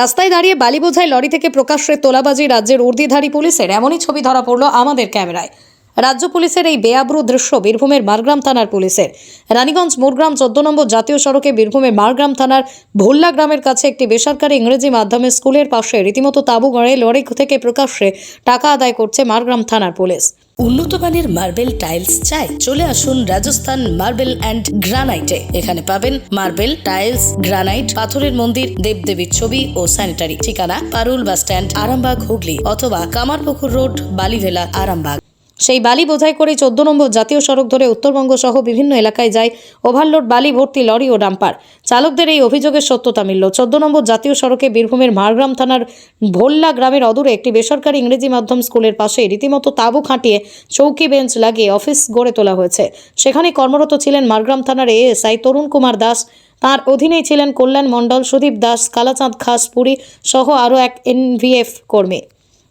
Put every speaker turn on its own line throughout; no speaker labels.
রাস্তায় দাঁড়িয়ে বালি বোঝাই লরি থেকে প্রকাশ্যে তোলাবাজি রাজ্যের উর্দিধারী পুলিশের। এমনই ছবি ধরা পড়ল আমাদের ক্যামেরায়। রাজ্য পুলিশের এই বেআব্রু দৃশ্য বীরভূমের মারগ্রাম থানার পুলিশের। রানীগঞ্জ মোরগ্রাম চোদ্দ নম্বর জাতীয় সড়কে বীরভূমের মারগ্রাম থানার ভোল্লা গ্রামের কাছে একটি বেসরকারি ইংরেজি মাধ্যমের স্কুলের পাশে রীতিমতো তাঁবু গড়ে লরি থেকে প্রকাশ্যে টাকা আদায় করছে মারগ্রাম থানার পুলিশ।
উন্নত মানের মার্বেল টাইলস চাই, চলে আসুন রাজস্থান মার্বেল অ্যান্ড গ্রানাইটে। এখানে পাবেন মার্বেল টাইলস, গ্রানাইট, পাথরের মন্দির, দেবদেবীর ছবি ও স্যানিটারি। ঠিকানা পারুল বাস স্ট্যান্ড, আরামবাগ হুগলি অথবা কামারপুকুর রোড, বালিভেলা, আরামবাগ।
সেই বালি বোঝাই করে চোদ্দ নম্বর জাতীয় সড়ক ধরে উত্তরবঙ্গ সহ বিভিন্ন এলাকায় যায় ওভারলোড বালি, ভর্তি লরি ও ডাম্পার। চালকদের এই অভিযোগের সত্যতা মিলল। চোদ্দ নম্বর জাতীয় সড়কে বীরভূমের মারগ্রাম থানার ভোল্লা গ্রামের অদূরে একটি বেসরকারি ইংরেজি মাধ্যম স্কুলের পাশে রীতিমতো তাঁবু খাটিয়ে চৌকি বেঞ্চ লাগিয়ে অফিস গড়ে তোলা হয়েছে। সেখানে কর্মরত ছিলেন মারগ্রাম থানার এএসআই তরুণ কুমার দাস, তার অধীনেই ছিলেন কল্যাণ মণ্ডল, সুদীপ দাস, কালাচাঁদ খাস, পুরী সহ আরও এক এনভিএফ কর্মী।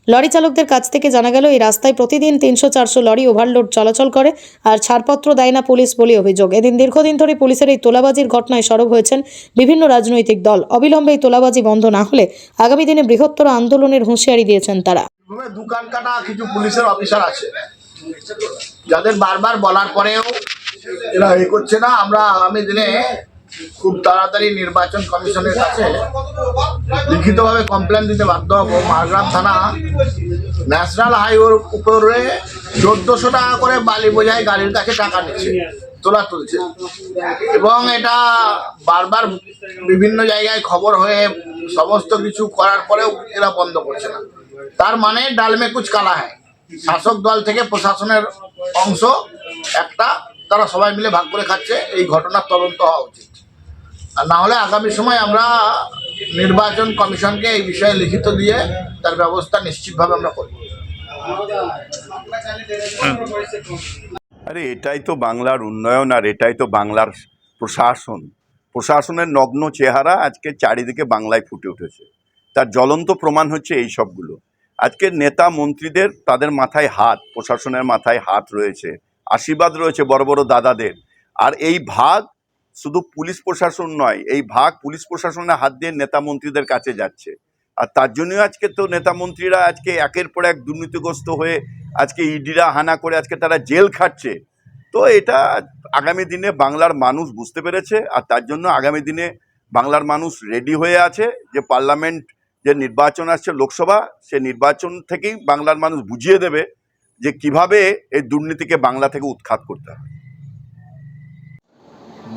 লরি চালকদের কাছ থেকে জানা গেল, এই রাস্তায় প্রতিদিন তিনশো চারশো লরি ওভারলোড চলাচল করে আর ছাড়পত্র দেয় না পুলিশ বলে অভিযোগ। এদিন দীর্ঘদিন ধরে পুলিশের এই তোলাবাজির ঘটনায় সরব হয়েছেন বিভিন্ন রাজনৈতিক দল। অবিলম্বে এই তোলাবাজি বন্ধ না হলে আগামী দিনে বৃহত্তর আন্দোলনের হুঁশিয়ারি দিয়েছেন তারা।
কিছু পুলিশের অফিসার আছে। যাদের বারবার বলার পরেও এরা এ করছে না। আমরা আগামী দিনে খুব তাড়াতাড়ি নির্বাচন কমিশনের কাছে লিখিতভাবে কমপ্লেন দিতে বাধ্য হব। মারগ্রাম থানা ন্যাশনাল হাইওয়ের উপরে চোদ্দশো টাকা করে বালি বোঝাই গাড়ির কাছে টাকা নিচ্ছে, তোলা তুলছে। এবং এটা বারবার বিভিন্ন জায়গায় খবর হয়ে সমস্ত কিছু করার পরেও এরা বন্ধ করছে না। তার মানে ডালমে কুচ কালা হয় শাসক দল থেকে প্রশাসনের অংশ একটা, তারা সবাই মিলে ভাগ করে খাচ্ছে, এই ঘটনার তদন্ত হওয়া উচিত। আর না হলে আগামী সময় আমরা নির্বাচন কমিশনকে এই বিষয়ে লিখিত দিয়ে তার ব্যবস্থা নিশ্চিতভাবে আমরা করব।
আরে এটাই তো বাংলার উন্নয়ন আর এটাই তো বাংলার প্রশাসন। প্রশাসনের নগ্ন চেহারা আজকে চারিদিকে বাংলায় ফুটে উঠেছে। তার জ্বলন্ত প্রমাণ হচ্ছে এই সবগুলো। আজকে নেতা মন্ত্রীদের তাদের মাথায় হাত, প্রশাসনের মাথায় হাত রয়েছে। আশীর্বাদ রয়েছে বড় বড় দাদাদের। আর এই ভাগ শুধু পুলিশ প্রশাসন নয়, এই ভাগ পুলিশ প্রশাসনের হাত দিয়ে নেতা মন্ত্রীদের কাছে যাচ্ছে। আর তার জন্যই আজকে তো নেতা মন্ত্রীরা আজকে একের পর এক দুর্নীতিগ্রস্ত হয়ে আজকে ইডিরা হানা করে আজকে তারা জেল খাটছে। তো এটা আগামী দিনে বাংলার মানুষ বুঝতে পেরেছে, আর তার জন্য আগামী দিনে বাংলার মানুষ রেডি হয়ে আছে যে পার্লামেন্ট যে নির্বাচন আসছে লোকসভা, সে নির্বাচন থেকেই বাংলার মানুষ বুঝিয়ে দেবে যে কীভাবে এই দুর্নীতিকে বাংলা থেকে উৎখাত করতে হবে।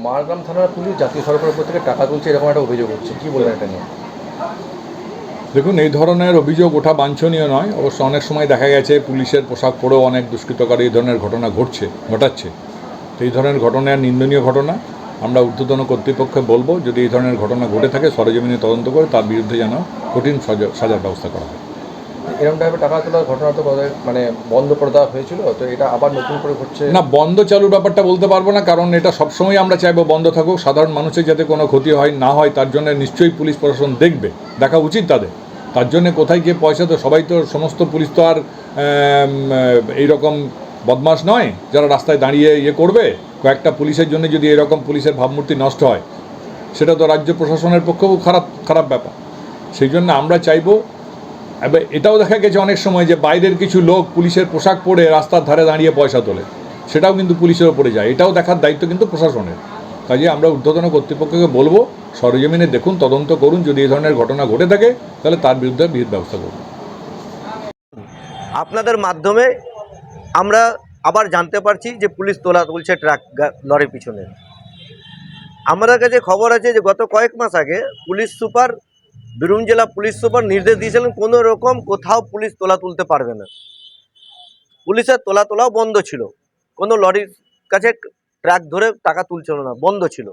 মারগ্রাম থানার পুলিশ জাতীয় সড়কের উপর থেকে টাকা তুলছে, এরকম একটা অভিযোগ হচ্ছে কি বলবেন এটা নিয়ে?
দেখুন, এই ধরনের অভিযোগ ওঠা বাঞ্ছনীয় নয়। অবশ্য অনেক সময় দেখা গেছে, পুলিশের পোশাক পরেও অনেক দুষ্কৃতকারী এই ধরনের ঘটনা ঘটছে, ঘটাচ্ছে। তো এই ধরনের ঘটনা নিন্দনীয় ঘটনা। আমরা ঊর্ধ্বতন কর্তৃপক্ষে বলব, যদি এই ধরনের ঘটনা ঘটে থাকে, সরজমিনে তদন্ত করে তার বিরুদ্ধে যেন কঠিন সাজা, সাজার ব্যবস্থা করা হয়।
এরকম টাইপের টাকা তোলার ঘটনা তো মানে বন্ধ করে দেওয়া হয়েছিল, তো এটা আবার নতুন করে ঘটছে।
না, বন্ধ চালুর ব্যাপারটা বলতে পারব না, কারণ এটা সবসময় আমরা চাইব বন্ধ থাকুক, সাধারণ মানুষের যাতে কোনো ক্ষতি হয়, না হয়, তার জন্য নিশ্চয়ই পুলিশ প্রশাসন দেখবে, দেখা উচিত তাদের। তার জন্য কোথায় গিয়ে পয়সা, তো সবাই তো সমস্ত পুলিশ তো আর এইরকম বদমাস নয়, যারা রাস্তায় দাঁড়িয়ে ইয়ে করবে, কয়েকটা পুলিশের জন্য যদি এরকম পুলিশের ভাবমূর্তি নষ্ট হয়। সেটা তো রাজ্য প্রশাসনের পক্ষেও খারাপ খারাপ ব্যাপার। সেই জন্য আমরা চাইব এবার এটাও দেখা গেছে অনেক সময় যে বাইরের কিছু লোক পুলিশের পোশাক পরে রাস্তার ধারে দাঁড়িয়ে পয়সা তোলে। সেটাও কিন্তু পুলিশের ওপরে যায়। এটাও দেখার দায়িত্ব কিন্তু প্রশাসনের। কাজে আমরা ঊর্ধ্বতন কর্তৃপক্ষকে বলব, সরজমিনে দেখুন, তদন্ত করুন, যদি এই ধরনের ঘটনা ঘটে থাকে, তাহলে তার বিরুদ্ধে বিহিত ব্যবস্থা করুন।
আপনাদের মাধ্যমে আমরা আবার জানতে পারছি যে পুলিশ তোলা তুলছে ট্রাক লরির পিছনে। আমাদের কাছে খবর আছে যে গত কয়েক মাস আগে পুলিশ সুপার বীরভূম জেলা পুলিশ সুপার নির্দেশ দিয়েছিলেন কোনো রকম কোথাও পুলিশ তোলা তুলতে পারবে না। পুলিশের তোলা তোলাও বন্ধ ছিল। কোনো লরির কাছে ট্রাক ধরে টাকা তুলছিল না, বন্ধ ছিল।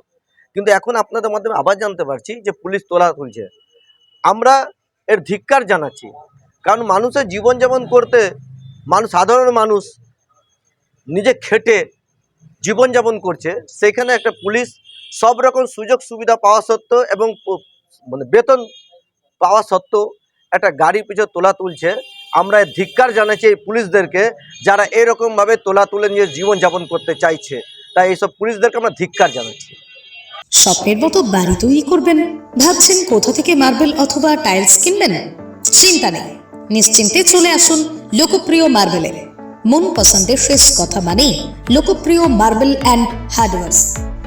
কিন্তু এখন আপনাদের মাধ্যমে আবার জানতে পারছি যে পুলিশ তোলা তুলছে। আমরা এর ধিক্কার জানাচ্ছি। কারণ মানুষের জীবনযাপন করতে, মানুষ সাধারণ মানুষ, নিজে খেটে জীবনযাপন করছে, সেখানে একটা পুলিশ সব রকম সুযোগ সুবিধা পাওয়া সত্ত্বেও এবং মানে বেতন পাওয়া সত্ত্বেও একটা গাড়ি পিছনে তোলা তুলছে। আমরা ধিক্কার জানাচ্ছি এই পুলিশদেরকে যারা এরকমভাবে তোলা তুলে নিয়ে জীবনযাপন করতে চাইছে। তাই এইসব পুলিশদেরকে আমরা ধিক্কার জানাচ্ছি।
স্বপ্নের মতো বাড়ি তৈরি করবেন? ভাবছেন কোথা থেকে মার্বেল অথবা টাইলস কিনবেন? চিন্তা নেই। নিশ্চিন্তে চলে আসুন লোকপ্রিয় মার্বেলের। মন পছন্দের শেষ কথা মানে লোকপ্রিয় মার্বেল অ্যান্ড হার্ডওয়ার্স।